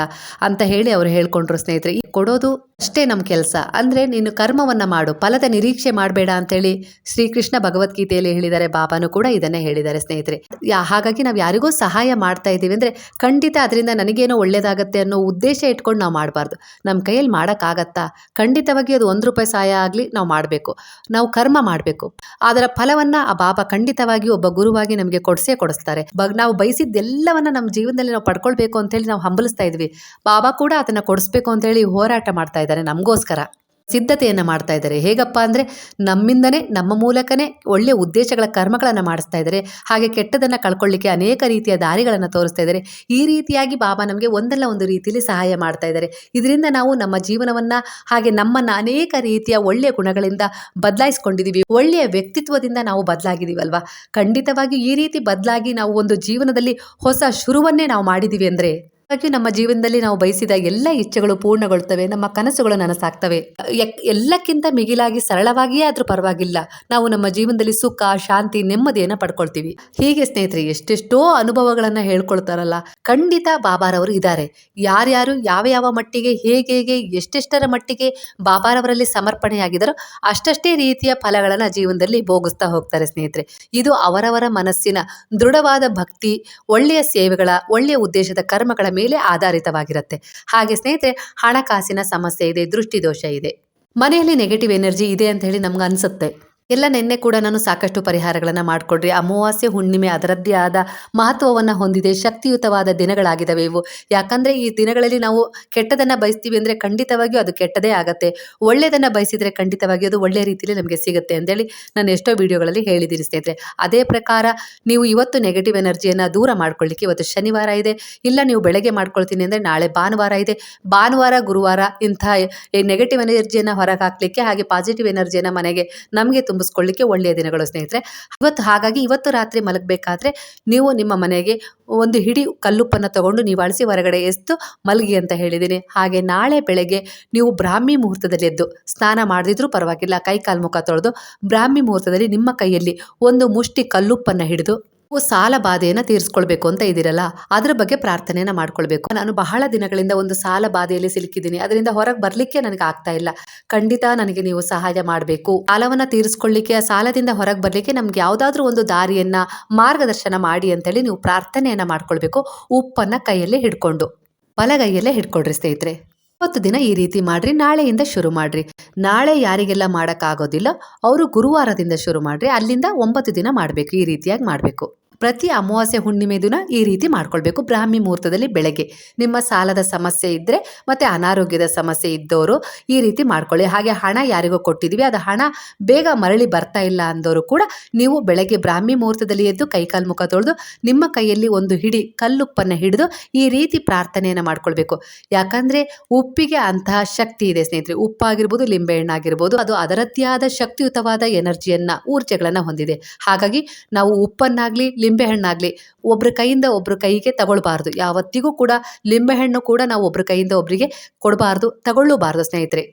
ಅಂತ ಹೇಳಿ ಅವರು ಹೇಳ್ಕೊಂಡ್ರು ಸ್ನೇಹಿತರೆ. ಕೊಡೋದು ಅಷ್ಟೇ ನಮ್ಮ ಕೆಲಸ. ಅಂದರೆ ನೀನು ಕರ್ಮವನ್ನು ಮಾಡು, ಫಲದ ನಿರೀಕ್ಷೆ ಮಾಡಬೇಡ ಅಂತೇಳಿ ಶ್ರೀಕೃಷ್ಣ ಭಗವದ್ಗೀತೆಯಲ್ಲಿ ಹೇಳಿದ್ದಾರೆ. ಬಾಬಾನು ಕೂಡ ಇದನ್ನೇ ಹೇಳಿದ್ದಾರೆ ಸ್ನೇಹಿತರೆ. ಹಾಗಾಗಿ ನಾವು ಯಾರಿಗೂ ಸಹಾಯ ಮಾಡ್ತಾ ಇದ್ದೀವಿ ಅಂದರೆ ಖಂಡಿತ ಅದರಿಂದ ನನಗೇನೋ ಒಳ್ಳೇದಾಗತ್ತೆ ಅನ್ನೋ ಉದ್ದೇಶ ಇಟ್ಕೊಂಡು ನಾವು ಮಾಡಬಾರ್ದು. ನಮ್ಮ ಕೈಯಲ್ಲಿ ಮಾಡೋಕ್ಕಾಗತ್ತಾ? ಖಂಡಿತವಾಗಿ ಅದು ಒಂದು ರೂಪಾಯಿ ಸಹಾಯ ಆಗಲಿ ನಾವು ಮಾಡಬೇಕು. ನಾವು ಕರ್ಮ ಮಾಡಬೇಕು. ಅದರ ಫಲವನ್ನು ಆ ಬಾಬಾ ಖಂಡಿತವಾಗಿ ಒಬ್ಬ ಗುರುವಾಗಿ ನಮಗೆ ಕೊಡಿಸೇ ಕೊಡಿಸ್ತಾರೆ. ಬ ನಾವು ಬಯಸಿದ್ದೆಲ್ಲವನ್ನ ನಮ್ಮ ಜೀವನದಲ್ಲಿ ನಾವು ಪಡ್ಕೊಳ್ಬೇಕು ಅಂತೇಳಿ ನಾವು ಹಂಬಲಿಸ್ತಾ ಇದ್ವಿ. ಬಾಬಾ ಕೂಡ ಅದನ್ನು ಕೊಡಿಸ್ಬೇಕು ಅಂತೇಳಿ ಹೋರಾಟ ಮಾಡ್ತಾ ಇದ್ದಾರೆ, ನಮಗೋಸ್ಕರ. ಸಿದ್ಧತೆಯನ್ನು ಮಾಡ್ತಾ ಇದ್ದಾರೆ. ಹೇಗಪ್ಪ ಅಂದರೆ ನಮ್ಮಿಂದನೇ, ನಮ್ಮ ಮೂಲಕನೇ ಒಳ್ಳೆಯ ಉದ್ದೇಶಗಳ ಕರ್ಮಗಳನ್ನು ಮಾಡಿಸ್ತಾ ಇದ್ದಾರೆ. ಹಾಗೆ ಕೆಟ್ಟದನ್ನು ಕಳ್ಕೊಳ್ಳಿಕ್ಕೆ ಅನೇಕ ರೀತಿಯ ದಾರಿಗಳನ್ನು ತೋರಿಸ್ತಾ ಇದ್ದಾರೆ. ಈ ರೀತಿಯಾಗಿ ಬಾಬಾ ನಮಗೆ ಒಂದಲ್ಲ ಒಂದು ರೀತಿಯಲ್ಲಿ ಸಹಾಯ ಮಾಡ್ತಾ ಇದ್ದಾರೆ. ಇದರಿಂದ ನಾವು ನಮ್ಮ ಜೀವನವನ್ನು ಹಾಗೆ ನಮ್ಮನ್ನು ಅನೇಕ ರೀತಿಯ ಒಳ್ಳೆಯ ಗುಣಗಳಿಂದ ಬದಲಾಯಿಸ್ಕೊಂಡಿದ್ದೀವಿ ಒಳ್ಳೆಯ ವ್ಯಕ್ತಿತ್ವದಿಂದ ನಾವು ಬದಲಾಗಿದ್ದೀವಲ್ವಾ ಖಂಡಿತವಾಗಿ ಈ ರೀತಿ ಬದಲಾಗಿ ನಾವು ಒಂದು ಜೀವನದಲ್ಲಿ ಹೊಸ ಶುರುವನ್ನೇ ನಾವು ಮಾಡಿದ್ದೀವಿ ಅಂದರೆ ಹಾಗಾಗಿ ನಮ್ಮ ಜೀವನದಲ್ಲಿ ನಾವು ಬಯಸಿದ ಎಲ್ಲ ಇಚ್ಛೆಗಳು ಪೂರ್ಣಗೊಳ್ತವೆ, ನಮ್ಮ ಕನಸುಗಳು ನನಸಾಗ್ತವೆ. ಎಲ್ಲಕ್ಕಿಂತ ಮಿಗಿಲಾಗಿ ಸರಳವಾಗಿಯೇ ಆದ್ರೂ ಪರವಾಗಿಲ್ಲ, ನಾವು ನಮ್ಮ ಜೀವನದಲ್ಲಿ ಸುಖ, ಶಾಂತಿ, ನೆಮ್ಮದಿಯನ್ನ ಪಡ್ಕೊಳ್ತೀವಿ. ಹೀಗೆ ಸ್ನೇಹಿತರೆ, ಎಷ್ಟೆಷ್ಟೋ ಅನುಭವಗಳನ್ನ ಹೇಳ್ಕೊಳ್ತಾರಲ್ಲ, ಖಂಡಿತ ಬಾಬಾರವರು ಇದ್ದಾರೆ. ಯಾರ್ಯಾರು, ಯಾವ ಯಾವ ಮಟ್ಟಿಗೆ, ಹೇಗೆ ಹೇಗೆ, ಎಷ್ಟೆಷ್ಟರ ಮಟ್ಟಿಗೆ ಬಾಬಾರವರಲ್ಲಿ ಸಮರ್ಪಣೆಯಾಗಿದ್ದಾರೋ ಅಷ್ಟಷ್ಟೇ ರೀತಿಯ ಫಲಗಳನ್ನ ಜೀವನದಲ್ಲಿ ಭೋಗಿಸ್ತಾ ಹೋಗ್ತಾರೆ ಸ್ನೇಹಿತರೆ. ಇದು ಅವರವರ ಮನಸ್ಸಿನ ದೃಢವಾದ ಭಕ್ತಿ, ಒಳ್ಳೆಯ ಸೇವೆಗಳ, ಒಳ್ಳೆಯ ಉದ್ದೇಶದ ಕರ್ಮಗಳ ಮೇಲೆ ಆಧಾರಿತವಾಗಿರುತ್ತೆ. ಹಾಗೆ ಸ್ನೇಹಿತರೆ, ಹಣಕಾಸಿನ ಸಮಸ್ಯೆ ಇದೆ, ದೃಷ್ಟಿದೋಷ ಇದೆ. ಮನೆಯಲ್ಲಿ ನೆಗೆಟಿವ್ ಎನರ್ಜಿ ಇದೆ ಅಂತ ಹೇಳಿ ನಮ್ಗೆ ಅನ್ಸುತ್ತೆ. ಎಲ್ಲ ನಿನ್ನೆ ಕೂಡ ನಾನು ಸಾಕಷ್ಟು ಪರಿಹಾರಗಳನ್ನು ಮಾಡಿಕೊಡ್ರಿ. ಅಮಾವಾಸ್ಯೆ ಹುಣ್ಣಿಮೆ ಅದರದ್ದೇ ಆದ ಮಹತ್ವವನ್ನು ಹೊಂದಿದೆ. ಶಕ್ತಿಯುತವಾದ ದಿನಗಳಾಗಿದ್ದಾವೆ ಇವು. ಯಾಕಂದರೆ ಈ ದಿನಗಳಲ್ಲಿ ನಾವು ಕೆಟ್ಟದನ್ನು ಬಯಸ್ತೀವಿ ಅಂದರೆ ಖಂಡಿತವಾಗಿಯೂ ಅದು ಕೆಟ್ಟದೇ ಆಗುತ್ತೆ. ಒಳ್ಳೆಯದನ್ನು ಬಯಸಿದರೆ ಖಂಡಿತವಾಗಿಯೂ ಅದು ಒಳ್ಳೆಯ ರೀತಿಯಲ್ಲಿ ನಮಗೆ ಸಿಗುತ್ತೆ ಅಂತೇಳಿ ನಾನು ಎಷ್ಟೋ ವಿಡಿಯೋಗಳಲ್ಲಿ ಹೇಳಿದ್ದೀನಿ ಸ್ನೇಹಿತರೆ. ಅದೇ ಪ್ರಕಾರ ನೀವು ಇವತ್ತು ನೆಗೆಟಿವ್ ಎನರ್ಜಿಯನ್ನು ದೂರ ಮಾಡ್ಕೊಳ್ಳಿಕ್ಕೆ ಇವತ್ತು ಶನಿವಾರ ಇದೆ. ಇಲ್ಲ ನೀವು ಬೆಳಗ್ಗೆ ಮಾಡ್ಕೊಳ್ತೀನಿ ಅಂದರೆ ನಾಳೆ ಭಾನುವಾರ ಇದೆ. ಭಾನುವಾರ, ಗುರುವಾರ ಇಂಥ ನೆಗೆಟಿವ್ ಎನರ್ಜಿಯನ್ನು ಹೊರಗೆ ಹಾಕಲಿಕ್ಕೆ ಹಾಗೆ ಪಾಸಿಟಿವ್ ಎನರ್ಜಿಯನ್ನು ಮನೆಗೆ ನಮಗೆ ತುಂಬಿಸ್ಕೊಳ್ಳಿಕ್ಕೆ ಒಳ್ಳೆಯ ದಿನಗಳು, ಸ್ನೇಹಿತರೆ. ಇವತ್ತು ಹಾಗಾಗಿ ಇವತ್ತು ರಾತ್ರಿ ಮಲಗಬೇಕಾದ್ರೆ ನೀವು ನಿಮ್ಮ ಮನೆಗೆ ಒಂದು ಹಿಡಿ ಕಲ್ಲುಪ್ಪನ್ನು ತಗೊಂಡು ನೀವು ಅಳಿಸಿ ಹೊರಗಡೆ ಎಸ್ತು ಮಲಗಿ ಅಂತ ಹೇಳಿದ್ದೀನಿ. ಹಾಗೆ ನಾಳೆ ಬೆಳಗ್ಗೆ ನೀವು ಬ್ರಾಹ್ಮಿ ಮುಹೂರ್ತದಲ್ಲಿ ಎದ್ದು ಸ್ನಾನ ಮಾಡದಿದ್ರೂ ಪರವಾಗಿಲ್ಲ ಕೈ ಕಾಲು ಮುಖ ತೊಳೆದು ಬ್ರಾಹ್ಮಿ ಮುಹೂರ್ತದಲ್ಲಿ ನಿಮ್ಮ ಕೈಯಲ್ಲಿ ಒಂದು ಮುಷ್ಟಿ ಕಲ್ಲುಪ್ಪನ್ನು ಹಿಡಿದು ಸಾಲ ಬಾಧೆಯನ್ನು ತೀರಿಸ್ಕೊಳ್ಬೇಕು ಅಂತ ಇದ್ದೀರಲ್ಲ, ಅದ್ರ ಬಗ್ಗೆ ಪ್ರಾರ್ಥನೆಯನ್ನ ಮಾಡ್ಕೊಳ್ಬೇಕು. ನಾನು ಬಹಳ ದಿನಗಳಿಂದ ಒಂದು ಸಾಲ ಬಾಧೆಯಲ್ಲಿ ಸಿಲುಕಿದ್ದೀನಿ, ಅದರಿಂದ ಹೊರಗೆ ಬರಲಿಕ್ಕೆ ನನಗೆ ಆಗ್ತಾ ಇಲ್ಲ. ಖಂಡಿತ ನನಗೆ ನೀವು ಸಹಾಯ ಮಾಡಬೇಕು. ಸಾಲವನ್ನು ತೀರಿಸ್ಕೊಳ್ಳಿಕ್ಕೆ ಸಾಲದಿಂದ ಹೊರಗೆ ಬರಲಿಕ್ಕೆ ನಮ್ಗೆ ಯಾವುದಾದ್ರೂ ಒಂದು ದಾರಿಯನ್ನ, ಮಾರ್ಗದರ್ಶನ ಮಾಡಿ ಅಂತೇಳಿ ನೀವು ಪ್ರಾರ್ಥನೆಯನ್ನ ಮಾಡ್ಕೊಳ್ಬೇಕು. ಉಪ್ಪನ್ನ ಕೈಯಲ್ಲಿ ಹಿಡ್ಕೊಂಡು, ಬಲಗೈಯಲ್ಲೇ ಹಿಡ್ಕೊಳ್ರಿ ಸ್ನೇಹಿತರೆ. ಇವತ್ತು ದಿನ ಈ ರೀತಿ ಮಾಡ್ರಿ, ನಾಳೆಯಿಂದ ಶುರು ಮಾಡ್ರಿ. ನಾಳೆ ಯಾರಿಗೆಲ್ಲ ಮಾಡೋಕ್ಕಾಗೋದಿಲ್ಲ, ಅವರು ಗುರುವಾರದಿಂದ ಶುರು ಮಾಡ್ರಿ, ಅಲ್ಲಿಂದ ಒಂಬತ್ತು ದಿನ ಮಾಡಬೇಕು, ಈ ರೀತಿಯಾಗಿ ಮಾಡಬೇಕು. ಪ್ರತಿ ಅಮಾವಾಸ್ಯೆ ಹುಣ್ಣಿಮೆ ದಿನ ಈ ರೀತಿ ಮಾಡ್ಕೊಳ್ಬೇಕು. ಬ್ರಾಹ್ಮಿ ಮುಹೂರ್ತದಲ್ಲಿ ಬೆಳಗ್ಗೆ ನಿಮ್ಮ ಸಾಲದ ಸಮಸ್ಯೆ ಇದ್ದರೆ ಮತ್ತು ಅನಾರೋಗ್ಯದ ಸಮಸ್ಯೆ ಇದ್ದವರು ಈ ರೀತಿ ಮಾಡ್ಕೊಳ್ಳಿ. ಹಾಗೆ ಹಣ ಯಾರಿಗೋ ಕೊಟ್ಟಿದ್ದೀವಿ, ಅದು ಹಣ ಬೇಗ ಮರಳಿ ಬರ್ತಾ ಇಲ್ಲ ಅಂದವರು ಕೂಡ ನೀವು ಬೆಳಗ್ಗೆ ಬ್ರಾಹ್ಮಿ ಮುಹೂರ್ತದಲ್ಲಿ ಎದ್ದು ಕೈಕಾಲು ಮುಖ ತೊಳೆದು ನಿಮ್ಮ ಕೈಯಲ್ಲಿ ಒಂದು ಹಿಡಿ ಕಲ್ಲುಪ್ಪನ್ನು ಹಿಡಿದು ಈ ರೀತಿ ಪ್ರಾರ್ಥನೆಯನ್ನು ಮಾಡ್ಕೊಳ್ಬೇಕು. ಯಾಕಂದರೆ ಉಪ್ಪಿಗೆ ಅಂತಹ ಶಕ್ತಿ ಇದೆ ಸ್ನೇಹಿತರೆ. ಉಪ್ಪಾಗಿರ್ಬೋದು ಲಿಂಬೆಹಣ್ಣಾಗಿರ್ಬೋದು ಅದು ಅದರದ್ದೇ ಆದ ಶಕ್ತಿಯುತವಾದ ಎನರ್ಜಿಯನ್ನು, ಊರ್ಜೆಗಳನ್ನು ಹೊಂದಿದೆ. ಹಾಗಾಗಿ ನಾವು ಉಪ್ಪನ್ನಾಗಲಿ ಲಿಂಬೆಹಣ್ಣಾಗಲಿ ಒಬ್ಬರ ಕೈಯಿಂದ ಒಬ್ಬರ ಕೈಗೆ ತಗೊಳ್ಬಾರ್ದು. ಯಾವತ್ತಿಗೂ ಕೂಡ ಲಿಂಬೆಹಣ್ಣು ಕೂಡ ನಾವು ಒಬ್ಬರ ಕೈಯಿಂದ ಒಬ್ಬರಿಗೆ ಕೊಡಬಾರ್ದು, ತಗೊಳ್ಳಬಾರ್ದು ಸ್ನೇಹಿತರೆ.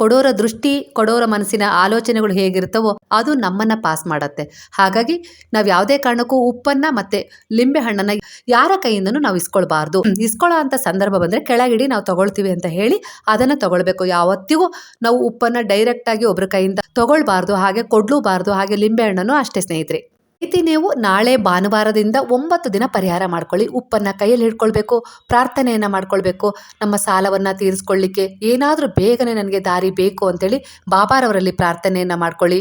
ಕೊಡೋರ ದೃಷ್ಟಿ, ಕೊಡೋರ ಮನಸ್ಸಿನ ಆಲೋಚನೆಗಳು ಹೇಗಿರ್ತವೋ ಅದು ನಮ್ಮನ್ನ ಪಾಸ್ ಮಾಡುತ್ತೆ. ಹಾಗಾಗಿ ನಾವು ಯಾವುದೇ ಕಾರಣಕ್ಕೂ ಉಪ್ಪನ್ನ ಮತ್ತೆ ಲಿಂಬೆ ಹಣ್ಣನ್ನ ಯಾರ ಕೈಯಿಂದನೂ ನಾವು ಇಸ್ಕೊಳ್ಬಾರ್ದು. ಇಸ್ಕೊಳ್ಳೋ ಅಂತ ಸಂದರ್ಭ ಬಂದ್ರೆ ಕೆಳಗಿಡಿ ನಾವು ತಗೊಳ್ತೀವಿ ಅಂತ ಹೇಳಿ ಅದನ್ನ ತಗೊಳ್ಬೇಕು. ಯಾವತ್ತಿಗೂ ನಾವು ಉಪ್ಪನ್ನ ಡೈರೆಕ್ಟ್ ಆಗಿ ಒಬ್ಬರ ಕೈಯಿಂದ ತಗೊಳ್ಬಾರ್ದು, ಹಾಗೆ ಕೊಡ್ಲೂಬಾರ್ದು, ಹಾಗೆ ಲಿಂಬೆ ಹಣ್ಣನ್ನು ಅಷ್ಟೇ ಸ್ನೇಹಿತರೆ. ರೀತಿ ನೀವು ನಾಳೆ ಭಾನುವಾರದಿಂದ ಒಂಬತ್ತು ದಿನ ಪರಿಹಾರ ಮಾಡ್ಕೊಳ್ಳಿ. ಉಪ್ಪನ್ನು ಕೈಯಲ್ಲಿ ಹಿಡ್ಕೊಳ್ಬೇಕು, ಪ್ರಾರ್ಥನೆಯನ್ನು ಮಾಡ್ಕೊಳ್ಬೇಕು. ನಮ್ಮ ಸಾಲವನ್ನು ತೀರಿಸ್ಕೊಳ್ಳಿಕ್ಕೆ ಏನಾದರೂ ಬೇಗನೆ ನನಗೆ ದಾರಿ ಬೇಕು ಅಂತೇಳಿ ಬಾಬಾರವರಲ್ಲಿ ಪ್ರಾರ್ಥನೆಯನ್ನು ಮಾಡ್ಕೊಳ್ಳಿ.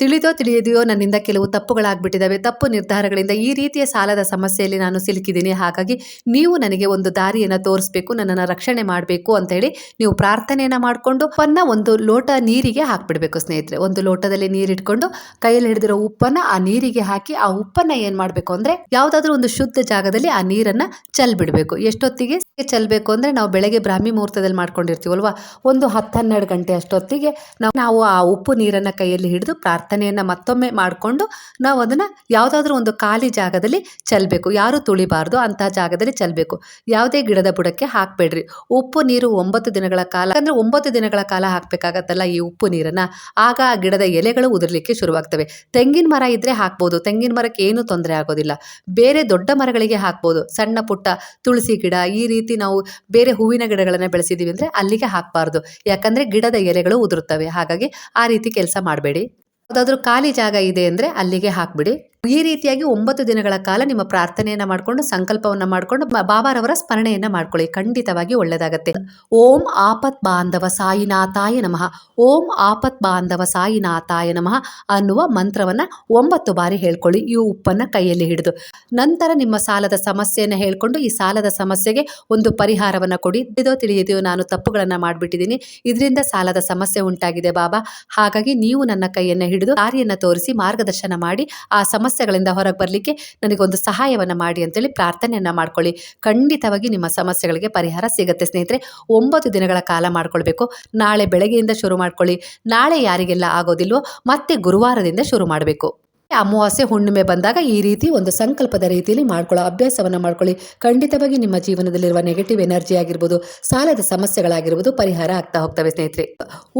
ತಿಳಿದೋ ತಿಳಿಯದೆಯೋ ನನ್ನಿಂದ ಕೆಲವು ತಪ್ಪುಗಳಾಗ್ಬಿಟ್ಟಿದ್ದಾವೆ ತಪ್ಪು ನಿರ್ಧಾರಗಳಿಂದ ಈ ರೀತಿಯ ಸಾಲದ ಸಮಸ್ಯೆಯಲ್ಲಿ ನಾನು ಸಿಲುಕಿದ್ದೀನಿ. ಹಾಗಾಗಿ ನೀವು ನನಗೆ ಒಂದು ದಾರಿಯನ್ನು ತೋರಿಸ್ಬೇಕು, ನನ್ನನ್ನು ರಕ್ಷಣೆ ಮಾಡಬೇಕು ಅಂತ ಹೇಳಿ ನೀವು ಪ್ರಾರ್ಥನೆಯನ್ನು ಮಾಡಿಕೊಂಡು ಉಪ್ಪನ್ನು ಒಂದು ಲೋಟ ನೀರಿಗೆ ಹಾಕಿಬಿಡಬೇಕು ಸ್ನೇಹಿತರೆ. ಒಂದು ಲೋಟದಲ್ಲಿ ನೀರಿಟ್ಕೊಂಡು ಕೈಯಲ್ಲಿ ಹಿಡಿದಿರೋ ಉಪ್ಪನ್ನು ಆ ನೀರಿಗೆ ಹಾಕಿ ಆ ಉಪ್ಪನ್ನು ಏನು ಮಾಡಬೇಕು ಅಂದರೆ ಯಾವುದಾದ್ರೂ ಒಂದು ಶುದ್ಧ ಜಾಗದಲ್ಲಿ ಆ ನೀರನ್ನು ಚಲ್ಬಿಡಬೇಕು. ಎಷ್ಟೊತ್ತಿಗೆ ಚೆಲ್ಲಬೇಕು ಅಂದರೆ ನಾವು ಬೆಳಗ್ಗೆ ಬ್ರಾಹ್ಮಿ ಮುಹೂರ್ತದಲ್ಲಿ ಮಾಡ್ಕೊಂಡಿರ್ತೀವಲ್ವಾ? ಒಂದು ಹತ್ತು ಹನ್ನೆರಡು ಗಂಟೆ ಅಷ್ಟೊತ್ತಿಗೆ ನಾವು ನಾವು ಆ ಉಪ್ಪು ನೀರನ್ನು ಕೈಯಲ್ಲಿ ಹಿಡಿದು ಪ್ರಾರ್ಥನೆಯನ್ನು ಮತ್ತೊಮ್ಮೆ ಮಾಡಿಕೊಂಡು ನಾವು ಅದನ್ನು ಯಾವುದಾದ್ರೂ ಒಂದು ಖಾಲಿ ಜಾಗದಲ್ಲಿ ಚೆಲ್ಲಬೇಕು ಯಾರು ತುಳಿಬಾರ್ದು ಅಂತಹ ಜಾಗದಲ್ಲಿ ಚೆಲ್ಲಬೇಕು ಯಾವುದೇ ಗಿಡದ ಬುಡಕ್ಕೆ ಹಾಕಬೇಡ್ರಿ. ಉಪ್ಪು ನೀರು ಒಂಬತ್ತು ದಿನಗಳ ಕಾಲ ಅಂದರೆ ಒಂಬತ್ತು ದಿನಗಳ ಕಾಲ ಹಾಕಬೇಕಾಗತ್ತಲ್ಲ ಈ ಉಪ್ಪು ನೀರನ್ನು. ಆಗ ಆ ಗಿಡದ ಎಲೆಗಳು ಉದುರಲಿಕ್ಕೆ ಶುರುವಾಗ್ತವೆ. ತೆಂಗಿನ ಮರ ಇದ್ದರೆ ಹಾಕ್ಬೋದು. ತೆಂಗಿನ ಮರಕ್ಕೆ ಏನೂ ತೊಂದರೆ ಆಗೋದಿಲ್ಲ. ಬೇರೆ ದೊಡ್ಡ ಮರಗಳಿಗೆ ಹಾಕ್ಬೋದು. ಸಣ್ಣ ಪುಟ್ಟ ತುಳಸಿ ಗಿಡ, ಈ ರೀತಿ ನಾವು ಬೇರೆ ಹೂವಿನ ಗಿಡಗಳನ್ನು ಬೆಳೆಸಿದ್ದೀವಿ ಅಂದರೆ ಅಲ್ಲಿಗೆ ಹಾಕಬಾರ್ದು. ಯಾಕಂದರೆ ಗಿಡದ ಎಲೆಗಳು ಉದುರುತ್ತವೆ. ಹಾಗಾಗಿ ಆ ರೀತಿ ಕೆಲಸ ಮಾಡಬೇಡಿ. ಯಾವುದಾದ್ರೂ ಖಾಲಿ ಜಾಗ ಇದೆ ಅಂದರೆ ಅಲ್ಲಿಗೆ ಹಾಕ್ಬಿಡಿ. ಈ ರೀತಿಯಾಗಿ ಒಂಬತ್ತು ದಿನಗಳ ಕಾಲ ನಿಮ್ಮ ಪ್ರಾರ್ಥನೆಯನ್ನ ಮಾಡಿಕೊಂಡು, ಸಂಕಲ್ಪವನ್ನ ಮಾಡಿಕೊಂಡು ಬಾಬಾರವರ ಸ್ಮರಣೆಯನ್ನ ಮಾಡ್ಕೊಳ್ಳಿ. ಖಂಡಿತವಾಗಿ ಒಳ್ಳೆಯದಾಗತ್ತೆ ಓಂ ಆಪತ್ ಬಾಂಧವ ಸಾಯಿನಾಥಾಯ ನಮಃ. ಓಂ ಆಪತ್ ಬಾಂಧವ ಸಾಯಿನಾಥಾಯ ನಮಃ ಅನ್ನುವ ಮಂತ್ರವನ್ನ ಒಂಬತ್ತು ಬಾರಿ ಹೇಳ್ಕೊಳ್ಳಿ. ಈ ಉಪ್ಪನ್ನ ಕೈಯಲ್ಲಿ ಹಿಡಿದು. ನಂತರ ನಿಮ್ಮ ಸಾಲದ ಸಮಸ್ಯೆಯನ್ನು ಹೇಳ್ಕೊಂಡು, ಈ ಸಾಲದ ಸಮಸ್ಯೆಗೆ ಒಂದು ಪರಿಹಾರವನ್ನ ಕೊಡಿ. ತಿಳಿದೋ ತಿಳಿಯದೆಯೋ ನಾನು ತಪ್ಪುಗಳನ್ನು ಮಾಡಿಬಿಟ್ಟಿದ್ದೀನಿ. ಇದರಿಂದ ಸಾಲದ ಸಮಸ್ಯೆ ಉಂಟಾಗಿದೆ ಬಾಬಾ. ಹಾಗಾಗಿ ನೀವು ನನ್ನ ಕೈಯನ್ನು ಹಿಡಿದು ದಾರಿಯನ್ನ ತೋರಿಸಿ, ಮಾರ್ಗದರ್ಶನ ಮಾಡಿ, ಆ ಸಮಸ್ಯೆಗಳಿಂದ ಹೊರಗೆ ಬರಲಿಕ್ಕೆ ನನಗೊಂದು ಸಹಾಯವನ್ನು ಮಾಡಿ ಅಂತೇಳಿ ಪ್ರಾರ್ಥನೆಯನ್ನು ಮಾಡ್ಕೊಳ್ಳಿ. ಖಂಡಿತವಾಗಿ ನಿಮ್ಮ ಸಮಸ್ಯೆಗಳಿಗೆ ಪರಿಹಾರ ಸಿಗುತ್ತೆ ಸ್ನೇಹಿತರೆ. ಒಂಬತ್ತು ದಿನಗಳ ಕಾಲ ಮಾಡ್ಕೊಳ್ಬೇಕು. ನಾಳೆ ಬೆಳಗ್ಗೆಯಿಂದ ಶುರು ಮಾಡ್ಕೊಳ್ಳಿ. ನಾಳೆ ಯಾರಿಗೆಲ್ಲ ಆಗೋದಿಲ್ವೋ ಮತ್ತೆ ಗುರುವಾರದಿಂದ ಶುರು ಮಾಡಬೇಕು. ಅಮಾವಾಸ್ಯೆ ಹುಣ್ಣಿಮೆ ಬಂದಾಗ ಈ ರೀತಿ ಒಂದು ಸಂಕಲ್ಪದ ರೀತಿಯಲ್ಲಿ ಮಾಡ್ಕೊಳ್ಳೋ, ಅಭ್ಯಾಸವನ್ನು ಮಾಡ್ಕೊಳ್ಳಿ. ಖಂಡಿತವಾಗಿ ನಿಮ್ಮ ಜೀವನದಲ್ಲಿರುವ ನೆಗೆಟಿವ್ ಎನರ್ಜಿ ಆಗಿರ್ಬೋದು, ಸಾಲದ ಸಮಸ್ಯೆಗಳಾಗಿರ್ಬೋದು ಪರಿಹಾರ ಆಗ್ತಾ ಹೋಗ್ತವೆ ಸ್ನೇಹಿತರೆ.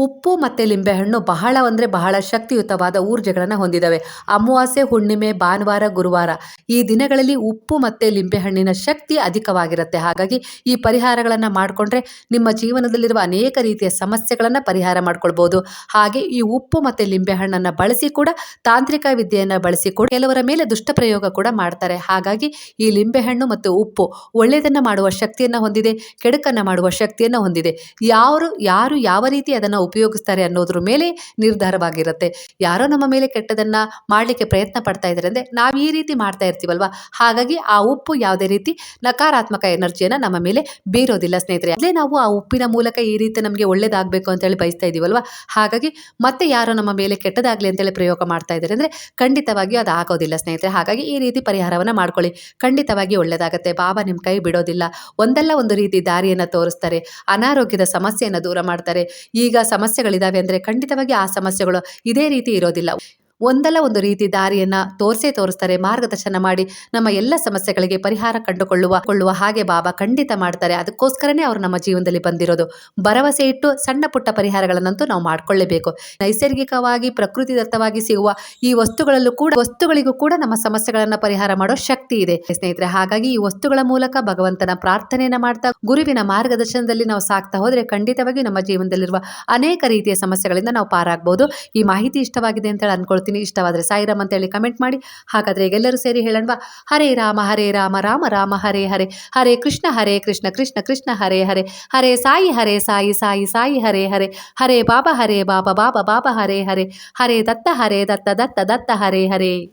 ಉಪ್ಪು ಮತ್ತು ಲಿಂಬೆಹಣ್ಣು ಬಹಳ ಅಂದರೆ ಬಹಳ ಶಕ್ತಿಯುತವಾದ ಊರ್ಜೆಗಳನ್ನು ಹೊಂದಿದ್ದಾವೆ ಅಮಾವಾಸ್ಯೆ, ಹುಣ್ಣಿಮೆ, ಭಾನುವಾರ, ಗುರುವಾರ ಈ ದಿನಗಳಲ್ಲಿ ಉಪ್ಪು ಮತ್ತು ಲಿಂಬೆಹಣ್ಣಿನ ಶಕ್ತಿ ಅಧಿಕವಾಗಿರುತ್ತೆ. ಹಾಗಾಗಿ ಈ ಪರಿಹಾರಗಳನ್ನು ಮಾಡಿಕೊಂಡ್ರೆ ನಿಮ್ಮ ಜೀವನದಲ್ಲಿರುವ ಅನೇಕ ರೀತಿಯ ಸಮಸ್ಯೆಗಳನ್ನು ಪರಿಹಾರ ಮಾಡ್ಕೊಳ್ಬೋದು. ಹಾಗೆ ಈ ಉಪ್ಪು ಮತ್ತು ಲಿಂಬೆಹಣ್ಣನ್ನು ಬಳಸಿ ಕೂಡ ತಾಂತ್ರಿಕ ವಿದ್ಯೆಯನ್ನು ಬಳಸಿ ಕೂಡ ಕೆಲವರ ಮೇಲೆ ದುಷ್ಟ ಪ್ರಯೋಗ ಕೂಡ ಮಾಡ್ತಾರೆ. ಹಾಗಾಗಿ ಈ ಲಿಂಬೆಹಣ್ಣು ಮತ್ತು ಉಪ್ಪು ಒಳ್ಳೆಯದನ್ನು ಮಾಡುವ ಶಕ್ತಿಯನ್ನು ಹೊಂದಿದೆ, ಕೆಡುಕನ್ನು ಮಾಡುವ ಶಕ್ತಿಯನ್ನು ಹೊಂದಿದೆ. ಯಾರು ಯಾರು ಯಾವ ರೀತಿ ಅದನ್ನು ಉಪಯೋಗಿಸ್ತಾರೆ ಅನ್ನೋದ್ರ ಮೇಲೆ ನಿರ್ಧಾರವಾಗಿರುತ್ತೆ. ಯಾರೋ ನಮ್ಮ ಮೇಲೆ ಕೆಟ್ಟದನ್ನು ಮಾಡಲಿಕ್ಕೆ ಪ್ರಯತ್ನ ಪಡ್ತಾ ಇದ್ದಾರೆ ಅಂದರೆ ನಾವು ಈ ರೀತಿ ಮಾಡ್ತಾ ಇರ್ತೀವಲ್ವಾ? ಹಾಗಾಗಿ ಆ ಉಪ್ಪು ಯಾವುದೇ ರೀತಿ ನಕಾರಾತ್ಮಕ ಎನರ್ಜಿಯನ್ನು ನಮ್ಮ ಮೇಲೆ ಬೀರೋದಿಲ್ಲ ಸ್ನೇಹಿತರೆ. ಅದೇ ನಾವು ಆ ಉಪ್ಪಿನ ಮೂಲಕ ಈ ರೀತಿ ನಮಗೆ ಒಳ್ಳೇದಾಗಬೇಕು ಅಂತೇಳಿ ಬಯಸ್ತಾ ಇದೀವಲ್ವಾ? ಹಾಗಾಗಿ ಮತ್ತೆ ಯಾರೋ ನಮ್ಮ ಮೇಲೆ ಕೆಟ್ಟದಾಗಲಿ ಅಂತೇಳಿ ಪ್ರಯೋಗ ಮಾಡ್ತಾ ಇದ್ದಾರೆ ಅಂದರೆ ಖಂಡಿತವಾಗಿಯೂ ಅದು ಆಗೋದಿಲ್ಲ ಸ್ನೇಹಿತರೆ. ಹಾಗಾಗಿ ಈ ರೀತಿ ಪರಿಹಾರವನ್ನು ಮಾಡ್ಕೊಳ್ಳಿ. ಖಂಡಿತವಾಗಿ ಒಳ್ಳೆಯದಾಗತ್ತೆ ಬಾಬಾ ನಿಮ್ಮ ಕೈ ಬಿಡೋದಿಲ್ಲ. ಒಂದಲ್ಲ ಒಂದು ರೀತಿ ದಾರಿಯನ್ನು ತೋರಿಸ್ತಾರೆ. ಅನಾರೋಗ್ಯದ ಸಮಸ್ಯೆಯನ್ನು ದೂರ ಮಾಡ್ತಾರೆ. ಈಗ ಸಮಸ್ಯೆಗಳಿದಾವೆ ಅಂದರೆ ಖಂಡಿತವಾಗಿ ಆ ಸಮಸ್ಯೆಗಳು ಇದೇ ರೀತಿ ಇರೋದಿಲ್ಲ. ಒಂದಲ್ಲ ಒಂದು ರೀತಿ ದಾರಿಯನ್ನ ತೋರಿಸೇ ತೋರಿಸ್ತಾರೆ, ಮಾರ್ಗದರ್ಶನ ಮಾಡಿ ನಮ್ಮ ಎಲ್ಲ ಸಮಸ್ಯೆಗಳಿಗೆ ಪರಿಹಾರ ಕಂಡುಕೊಳ್ಳುವ, ಕೊಳ್ಳುವ ಹಾಗೆ ಬಾಬಾ ಖಂಡಿತ ಮಾಡ್ತಾರೆ. ಅದಕ್ಕೋಸ್ಕರನೇ ಅವರು ನಮ್ಮ ಜೀವನದಲ್ಲಿ ಬಂದಿರೋದು. ಭರವಸೆ ಇಟ್ಟು ಸಣ್ಣ ಪುಟ್ಟ ಪರಿಹಾರಗಳನ್ನಂತೂ ನಾವು ಮಾಡ್ಕೊಳ್ಳೇಬೇಕು. ನೈಸರ್ಗಿಕವಾಗಿ ಪ್ರಕೃತಿ ದತ್ತವಾಗಿ ಸಿಗುವ ಈ ವಸ್ತುಗಳಲ್ಲೂ ಕೂಡ, ವಸ್ತುಗಳಿಗೂ ಕೂಡ ನಮ್ಮ ಸಮಸ್ಯೆಗಳನ್ನ ಪರಿಹಾರ ಮಾಡೋ ಶಕ್ತಿ ಇದೆ. ಸ್ನೇಹಿತರೆ, ಹಾಗಾಗಿ ಈ ವಸ್ತುಗಳ ಮೂಲಕ ಭಗವಂತನ ಪ್ರಾರ್ಥನೆಯನ್ನ ಮಾಡ್ತಾ, ಗುರುವಿನ ಮಾರ್ಗದರ್ಶನದಲ್ಲಿ ನಾವು ಸಾಕ್ತಾ ಹೋದ್ರೆ ಖಂಡಿತವಾಗಿ ನಮ್ಮ ಜೀವನದಲ್ಲಿರುವ ಅನೇಕ ರೀತಿಯ ಸಮಸ್ಯೆಗಳಿಂದ ನಾವು ಪಾರಾಗಬಹುದು ಈ ಮಾಹಿತಿ ಇಷ್ಟವಾಗಿದೆ ಅಂತ ಹೇಳಿ ಅನ್ಕೊಳ್ತೀನಿ ಇಷ್ಟವಾದರೆ ಸಾಯಿರಾಮ್ ಅಂತೇಳಿ ಕಮೆಂಟ್ ಮಾಡಿ. ಹಾಗಾದ್ರೆ ಈಗೆಲ್ಲರೂ ಸೇರಿ ಹೇಳೋಣವಾ? ಹರೇ ರಾಮ ಹರೇ ರಾಮ ರಾಮ ರಾಮ, ಹರೇ ಹರೇ. ಹರೇ ಕೃಷ್ಣ ಹರೇ ಕೃಷ್ಣ ಕೃಷ್ಣ ಕೃಷ್ಣ, ಹರೇ ಹರೇ. ಹರೇ ಸಾಯಿ ಹರೇ ಸಾಯಿ ಸಾಯಿ ಸಾಯಿ, ಹರೇ ಹರೇ. ಹರೇ ಬಾಬಾ ಹರೇ ಬಾಬಾ ಬಾಬಾ ಬಾಬಾ, ಹರೇ ಹರೇ. ಹರೇ ದತ್ತ ಹರೇ ದತ್ತ ದತ್ತ ದತ್ತ, ಹರೇ ಹರೇ.